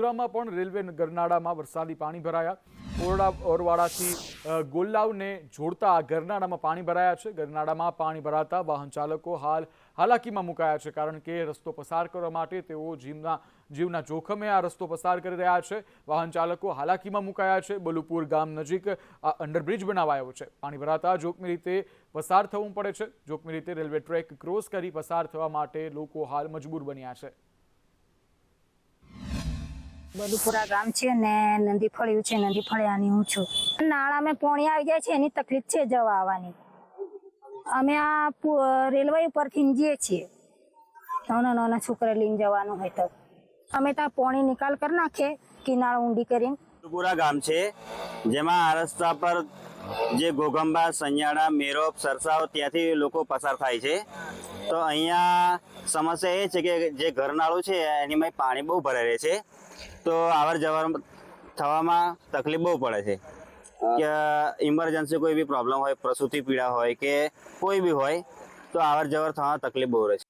ગોધરામાં પણ રેલવે ગરનાળામાં વરસાદી પાણી ભરાયા. ઓરડા, ઓરવાડાથી ગોલ્લાવને જોડતા ગરનાળામાં પાણી ભરાયા છે. ગરનાળામાં પાણી ભરાતા વાહન ચાલકો હાલ હાલાકીમાં મુકાયા છે કારણ કે રસ્તો પસાર કરવા માટે તેઓ જીવના જીવના જોખમે આ રસ્તો પસાર કરી રહ્યા છે. વાહન ચાલકો હાલાકીમાં મુકાયા છે. બલુપુર ગામ નજીક આ અંડરબ્રિજ બનાવાયો છે. પાણી ભરાતા જોખમી રીતે પસાર થવું પડે છે. જોખમી રીતે રેલવે ટ્રેક ક્રોસ કરી પસાર થવા માટે લોકો હાલ મજબૂર બન્યા છે. બલુપુરા ગામ છે ને નંદી ફળ્યું છે નંદી ફળિયાની હું છું. નાળા મેં પોણી આવી જાય છે, એની તકલીફ છે જવા આવવાની. અમે આ રેલવે ઉપરથી જઈએ છીએ. નાના નાના છોકરા લઈને જવાનું હોય તો. અમે ત્યાં પોણી નિકાલ કરી નાખીએ કિનાળ ઊંડી કરીને. પુરા ગામ છે, જેમાં આ રસ્તા પર જે ગોગંબા સૈયાડા મેરોપ સરસાવ ત્યાંથી લોકો પસાર થાય છે. તો અહીંયા સમસ્યા એ છે કે જે ઘરનાળું છે એનીમાં પાણી બહુ ભરાઈ રહે છે. તો આવર જવર થવામાં તકલીફ બહુ પડે છે. કે ઇમરજન્સી કોઈ બી પ્રોબ્લેમ હોય, પ્રસૂતિ પીડા હોય કે કોઈ બી હોય, તો આવર જવર થવામાં તકલીફ બહુ રહે છે.